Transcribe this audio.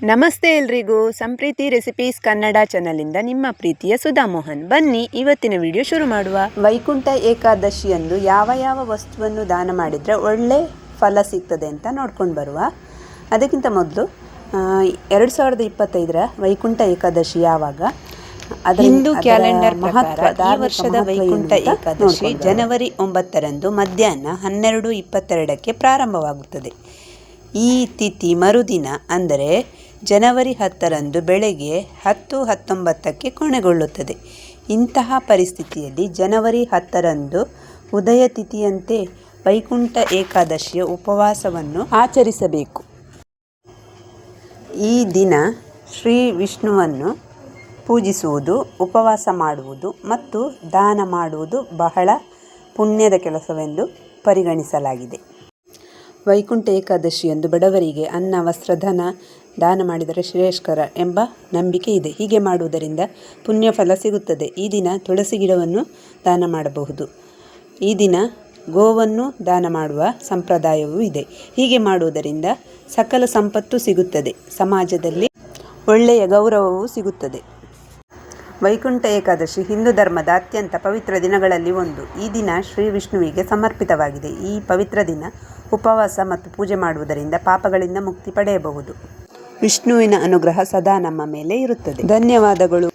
ನಮಸ್ತೆ ಎಲ್ರಿಗೂ. ಸಂಪ್ರೀತಿ ರೆಸಿಪೀಸ್ ಕನ್ನಡ ಚಾನಲಿಂದ ನಿಮ್ಮ ಪ್ರೀತಿಯ ಸುಧಾ ಮೋಹನ್. ಬನ್ನಿ ಇವತ್ತಿನ ವಿಡಿಯೋ ಶುರು ಮಾಡುವ. ವೈಕುಂಠ ಏಕಾದಶಿಯಂದು ಯಾವ ಯಾವ ವಸ್ತುವನ್ನು ದಾನ ಮಾಡಿದರೆ ಒಳ್ಳೆ ಫಲ ಸಿಗ್ತದೆ ಅಂತ ನೋಡ್ಕೊಂಡು ಬರುವ. ಅದಕ್ಕಿಂತ ಮೊದಲು ಎರಡು ಸಾವಿರದ ಇಪ್ಪತ್ತೈದರ ವೈಕುಂಠ ಏಕಾದಶಿ ಯಾವಾಗ? ಹಿಂದೂ ಕ್ಯಾಲೆಂಡರ್ ಈ ವರ್ಷದ ವೈಕುಂಠ ಏಕಾದಶಿ. ಜನವರಿ ಒಂಬತ್ತರಂದು ಮಧ್ಯಾಹ್ನ ಹನ್ನೆರಡು ಇಪ್ಪತ್ತೆರಡಕ್ಕೆ ಪ್ರಾರಂಭವಾಗುತ್ತದೆ. ಈ ತಿಥಿ ಮರುದಿನ ಅಂದರೆ ಜನವರಿ ಹತ್ತರಂದು ಬೆಳಗ್ಗೆ ಹತ್ತು ಹತ್ತೊಂಬತ್ತಕ್ಕೆ ಕೊನೆಗೊಳ್ಳುತ್ತದೆ. ಇಂತಹ ಪರಿಸ್ಥಿತಿಯಲ್ಲಿ ಜನವರಿ ಹತ್ತರಂದು ಉದಯ ತಿಥಿಯಂತೆ ವೈಕುಂಠ ಏಕಾದಶಿಯ ಉಪವಾಸವನ್ನು ಆಚರಿಸಬೇಕು. ಈ ದಿನ ಶ್ರೀ ವಿಷ್ಣುವನ್ನು ಪೂಜಿಸುವುದು, ಉಪವಾಸ ಮಾಡುವುದು ಮತ್ತು ದಾನ ಮಾಡುವುದು ಬಹಳ ಪುಣ್ಯದ ಕೆಲಸವೆಂದು ಪರಿಗಣಿಸಲಾಗಿದೆ. ವೈಕುಂಠ ಏಕಾದಶಿಯಂದು ಬಡವರಿಗೆ ಅನ್ನ ವಸ್ತ್ರಧನ ದಾನ ಮಾಡಿದರೆ ಶ್ರೇಯಸ್ಕರ ಎಂಬ ನಂಬಿಕೆ ಇದೆ. ಹೀಗೆ ಮಾಡುವುದರಿಂದ ಪುಣ್ಯ ಫಲ ಸಿಗುತ್ತದೆ. ಈ ದಿನ ತುಳಸಿ ಗಿಡವನ್ನು ದಾನ ಮಾಡಬಹುದು. ಈ ದಿನ ಗೋವನ್ನು ದಾನ ಮಾಡುವ ಸಂಪ್ರದಾಯವೂ ಇದೆ. ಹೀಗೆ ಮಾಡುವುದರಿಂದ ಸಕಲ ಸಂಪತ್ತು ಸಿಗುತ್ತದೆ. ಸಮಾಜದಲ್ಲಿ ಒಳ್ಳೆಯ ಗೌರವವೂ ಸಿಗುತ್ತದೆ. ವೈಕುಂಠ ಏಕಾದಶಿ ಹಿಂದೂ ಧರ್ಮದ ಅತ್ಯಂತ ಪವಿತ್ರ ದಿನಗಳಲ್ಲಿ ಒಂದು. ಈ ದಿನ ಶ್ರೀ ವಿಷ್ಣುವಿಗೆ ಸಮರ್ಪಿತವಾಗಿದೆ. ಈ ಪವಿತ್ರ ದಿನ ಉಪವಾಸ ಮತ್ತು ಪೂಜೆ ಮಾಡುವುದರಿಂದ ಪಾಪಗಳಿಂದ ಮುಕ್ತಿ ಪಡೆಯಬಹುದು. ವಿಷ್ಣುವಿನ ಅನುಗ್ರಹ ಸದಾ ನಮ್ಮ ಮೇಲೆ ಇರುತ್ತದೆ. ಧನ್ಯವಾದಗಳು.